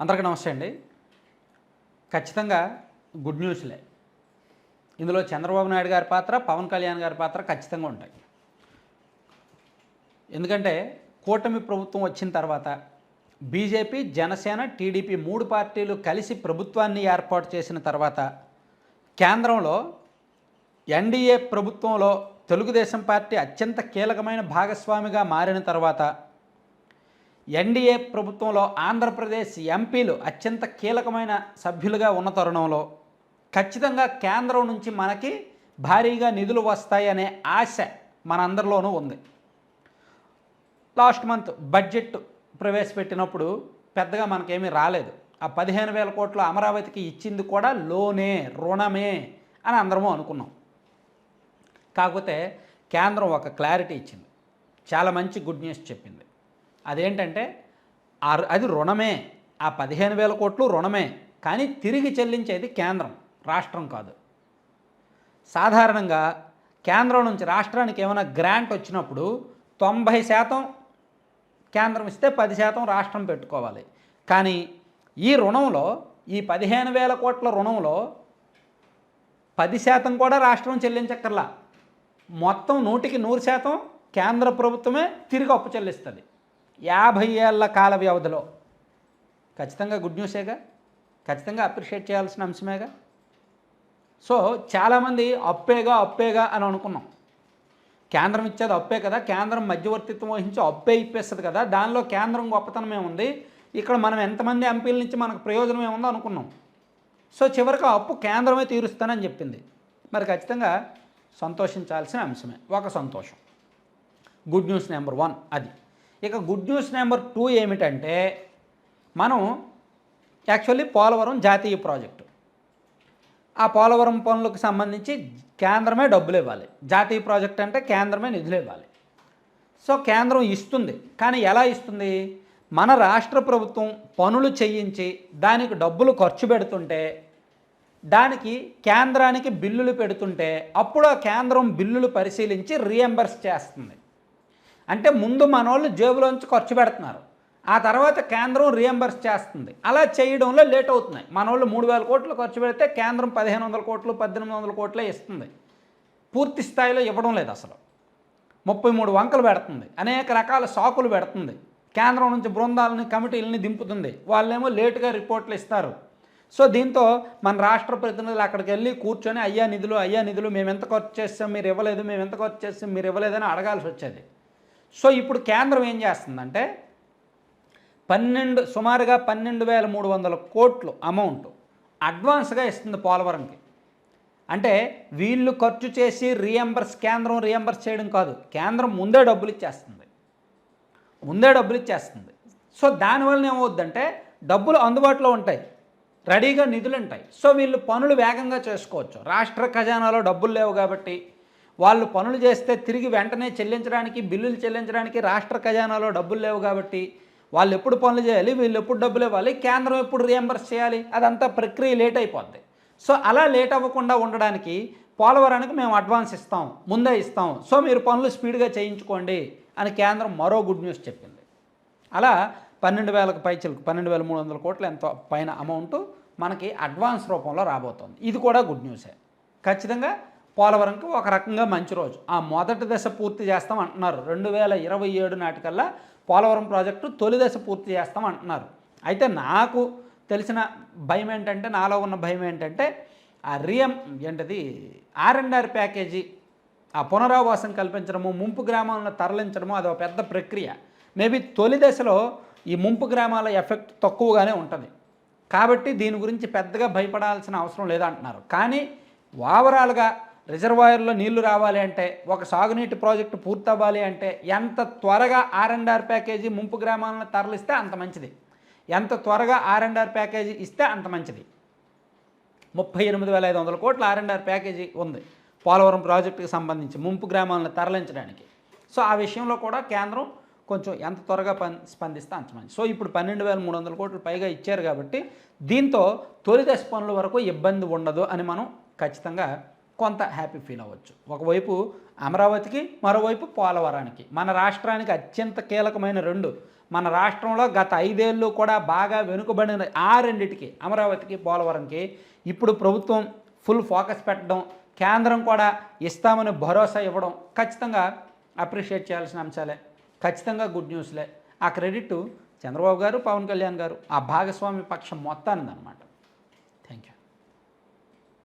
అందరికీ నమస్తే అండి. ఖచ్చితంగా గుడ్ న్యూస్లే. ఇందులో చంద్రబాబు నాయుడు గారి పాత్ర పవన్ కళ్యాణ్ గారి పాత్ర ఖచ్చితంగా ఉంటాయి. ఎందుకంటే కూటమి ప్రభుత్వం వచ్చిన తర్వాత బీజేపీ జనసేన టీడీపీ మూడు పార్టీలు కలిసి ప్రభుత్వాన్ని ఏర్పాటు చేసిన తర్వాత కేంద్రంలో ఎన్డీఏ ప్రభుత్వంలో తెలుగుదేశం పార్టీ అత్యంత కీలకమైన భాగస్వామిగా మారిన తర్వాత ఎన్డీఏ ప్రభుత్వంలో ఆంధ్రప్రదేశ్ ఎంపీలు అత్యంత కీలకమైన సభ్యులుగా ఉన్న తరుణంలో ఖచ్చితంగా కేంద్రం నుంచి మనకి భారీగా నిధులు వస్తాయనే ఆశ మనందరిలోనూ ఉంది. లాస్ట్ మంత్ బడ్జెట్ ప్రవేశపెట్టినప్పుడు పెద్దగా మనకేమీ రాలేదు. ఆ పదిహేను వేల కోట్ల అమరావతికి ఇచ్చింది కూడా లోనే రుణమే అని అందరము అనుకున్నాం. కాకపోతే కేంద్రం ఒక క్లారిటీ ఇచ్చింది. చాలా మంచి గుడ్ న్యూస్ చెప్పింది. అదేంటంటే ఆ- అది రుణమే. ఆ పదిహేను వేల కోట్లు రుణమే. కానీ తిరిగి చెల్లించేది కేంద్రం రాష్ట్రం కాదు. సాధారణంగా కేంద్రం నుంచి రాష్ట్రానికి ఏమైనా గ్రాంట్ వచ్చినప్పుడు తొంభై శాతం కేంద్రం ఇస్తే పది శాతం రాష్ట్రం పెట్టుకోవాలి. కానీ ఈ రుణంలో ఈ పదిహేను వేల కోట్ల రుణంలో పది శాతం కూడా రాష్ట్రం చెల్లించక్కర్లా. మొత్తం నూటికి నూరు శాతం కేంద్ర ప్రభుత్వమే తిరిగి అప్పు చెల్లిస్తుంది. యాభై ఏళ్ళ కాల వ్యవధిలో. ఖచ్చితంగా గుడ్ న్యూసేగా ఖచ్చితంగా అప్రిషియేట్ చేయాల్సిన అంశమేగా సో చాలామంది అప్పేగా అప్పేగా అని అనుకున్నాం. కేంద్రం ఇచ్చేది అప్పే కదా? కేంద్రం మధ్యవర్తిత్వం వహించి అప్పే ఇప్పేస్తుంది కదా? దానిలో కేంద్రం గొప్పతనం ఏముంది? ఇక్కడ మనం ఎంతమంది ఎంపీల నుంచి మనకు ప్రయోజనం ఏముందో అనుకున్నాం. సో చివరికి అప్పు కేంద్రమే తీరుస్తానని చెప్పింది. మరి ఖచ్చితంగా సంతోషించాల్సిన అంశమే. ఒక సంతోషం. గుడ్ న్యూస్ నెంబర్ వన్ అది. ఇక గుడ్ న్యూస్ నెంబర్ టూ ఏమిటంటే మనం యాక్చువల్లీ పోలవరం జాతీయ ప్రాజెక్టు ఆ పోలవరం పనులకు సంబంధించి కేంద్రమే డబ్బులు ఇవ్వాలి. జాతీయ ప్రాజెక్ట్ అంటే కేంద్రమే నిధులు ఇవ్వాలి. సో కేంద్రం ఇస్తుంది. కానీ ఎలా ఇస్తుంది? మన రాష్ట్ర ప్రభుత్వం పనులు చేయించి దానికి డబ్బులు ఖర్చు పెడుతుంటే దానికి కేంద్రానికి బిల్లులు పెడుతుంటే అప్పుడు ఆ కేంద్రం బిల్లులు పరిశీలించి రియంబర్స్ చేస్తుంది. అంటే ముందు మనోళ్ళు జేబులోంచి ఖర్చు పెడుతున్నారు. ఆ తర్వాత కేంద్రం రియంబర్స్ చేస్తుంది. అలా చేయడంలో లేట్ అవుతున్నాయి. మనోళ్ళు మూడు వేల కోట్లు ఖర్చు పెడితే కేంద్రం పదిహేను వందల కోట్లు పద్దెనిమిది వందల కోట్లే ఇస్తుంది. పూర్తి స్థాయిలో ఇవ్వడం లేదు అసలు. ముప్పై మూడు వంకలు పెడుతుంది. అనేక రకాల సాకులు పెడుతుంది. కేంద్రం నుంచి బృందాలని కమిటీలని దింపుతుంది. వాళ్ళేమో లేటుగా రిపోర్ట్లు ఇస్తారు. సో దీంతో మన రాష్ట్ర ప్రతినిధులు అక్కడికి వెళ్ళి కూర్చొని అయ్యా నిధులు అయ్యా నిధులు మేము ఎంత ఖర్చు చేస్తాం మీరు ఇవ్వలేదు మేము ఎంత ఖర్చు చేస్తాం మీరు ఇవ్వలేదని అడగాల్సి వచ్చేది. సో ఇప్పుడు కేంద్రం ఏం చేస్తుందంటే పన్నెండు సుమారుగా పన్నెండు వేల మూడు వందల కోట్లు అమౌంట్ అడ్వాన్స్గా ఇస్తుంది పోలవరంకి. అంటే వీళ్ళు ఖర్చు చేసి రీఎంబర్స్ కేంద్రం రీఎంబర్స్ చేయడం కాదు కేంద్రం ముందే డబ్బులు ఇచ్చేస్తుంది. ముందే డబ్బులు ఇచ్చేస్తుంది. సో దానివల్ల ఏమవుద్దంటే డబ్బులు అందుబాటులో ఉంటాయి రెడీగా నిధులు ఉంటాయి. సో వీళ్ళు పనులు వేగంగా చేసుకోవచ్చు. రాష్ట్ర ఖజానాలో డబ్బులు లేవు కాబట్టి వాళ్ళు పనులు చేస్తే తిరిగి వెంటనే చెల్లించడానికి బిల్లులు చెల్లించడానికి రాష్ట్ర ఖజానాలో డబ్బులు లేవు కాబట్టి వాళ్ళు ఎప్పుడు పనులు చేయాలి వీళ్ళు ఎప్పుడు డబ్బులు ఇవ్వాలి కేంద్రం ఎప్పుడు రియంబర్స్ చేయాలి అదంతా ప్రక్రియ లేట్ అయిపోద్ది. సో అలా లేట్ అవ్వకుండా ఉండడానికి పోలవరానికి మేము అడ్వాన్స్ ఇస్తాం ముందే ఇస్తాం. సో మీరు పనులు స్పీడ్గా చేయించుకోండి అని కేంద్రం మరో గుడ్ న్యూస్ చెప్పింది. అలా పన్నెండు వేలకు పైచలకు పన్నెండు వేల మూడు వందల కోట్ల ఎంతో పైన అమౌంట్ మనకి అడ్వాన్స్ రూపంలో రాబోతోంది. ఇది కూడా గుడ్ న్యూసే ఖచ్చితంగా పోలవరంకి ఒక రకంగా మంచి రోజు. ఆ మొదటి దశ పూర్తి చేస్తాం అంటున్నారు. రెండు వేల ఇరవై ఏడు నాటికల్లా పోలవరం ప్రాజెక్టు తొలి దశ పూర్తి చేస్తాం అంటున్నారు. అయితే నాకు తెలిసిన భయం ఏంటంటే నాలో ఉన్న భయం ఏంటంటే ఆ రియం ఏంటది ఆర్ అండ్ ఆర్ ప్యాకేజీ ఆ పునరావాసం కల్పించడము ముంపు గ్రామాలను తరలించడము అది ఒక పెద్ద ప్రక్రియ. మేబీ తొలి దశలో ఈ ముంపు గ్రామాల ఎఫెక్ట్ తక్కువగానే ఉంటుంది. కాబట్టి దీని గురించి పెద్దగా భయపడాల్సిన అవసరం లేదంటున్నారు. కానీ ఓవరాల్గా రిజర్వాయర్లో నీళ్ళు రావాలి అంటే ఒక సాగునీటి ప్రాజెక్టు పూర్తవ్వాలి అంటే ఎంత త్వరగా ఆర్ అండ్ ఆర్ ప్యాకేజీ ముంపు గ్రామాలను తరలిస్తే అంత మంచిది. ఎంత త్వరగా ఆర్ అండ్ ఆర్ ప్యాకేజీ ఇస్తే అంత మంచిది. ముప్పై ఎనిమిది వేల ఐదు వందల కోట్ల ఆర్ అండ్ ఆర్ ప్యాకేజీ ఉంది పోలవరం ప్రాజెక్టుకి సంబంధించి ముంపు గ్రామాలను తరలించడానికి. సో ఆ విషయంలో కూడా కేంద్రం కొంచెం ఎంత త్వరగా పని స్పందిస్తే అంత మంచి సో ఇప్పుడు పన్నెండు వేల మూడు వందల కోట్లు పైగా ఇచ్చారు కాబట్టి దీంతో తొలి దశ పనుల వరకు ఇబ్బంది ఉండదు అని మనం ఖచ్చితంగా కొంత హ్యాపీ ఫీల్ అవ్వచ్చు. ఒకవైపు అమరావతికి మరోవైపు పోలవరానికి. మన రాష్ట్రానికి అత్యంత కీలకమైన రెండు. మన రాష్ట్రంలో గత ఐదేళ్ళు కూడా బాగా వెనుకబడిన ఆ రెండిటికి అమరావతికి పోలవరంకి ఇప్పుడు ప్రభుత్వం ఫుల్ ఫోకస్ పెట్టడం కేంద్రం కూడా ఇస్తామని భరోసా ఇవ్వడం ఖచ్చితంగా అప్రిషియేట్ చేయాల్సిన అంశాలే. ఖచ్చితంగా గుడ్ న్యూస్లే. ఆ క్రెడిట్ చంద్రబాబు గారు పవన్ కళ్యాణ్ గారు ఆ భాగస్వామి పక్షం మొత్తానిదన్నమాట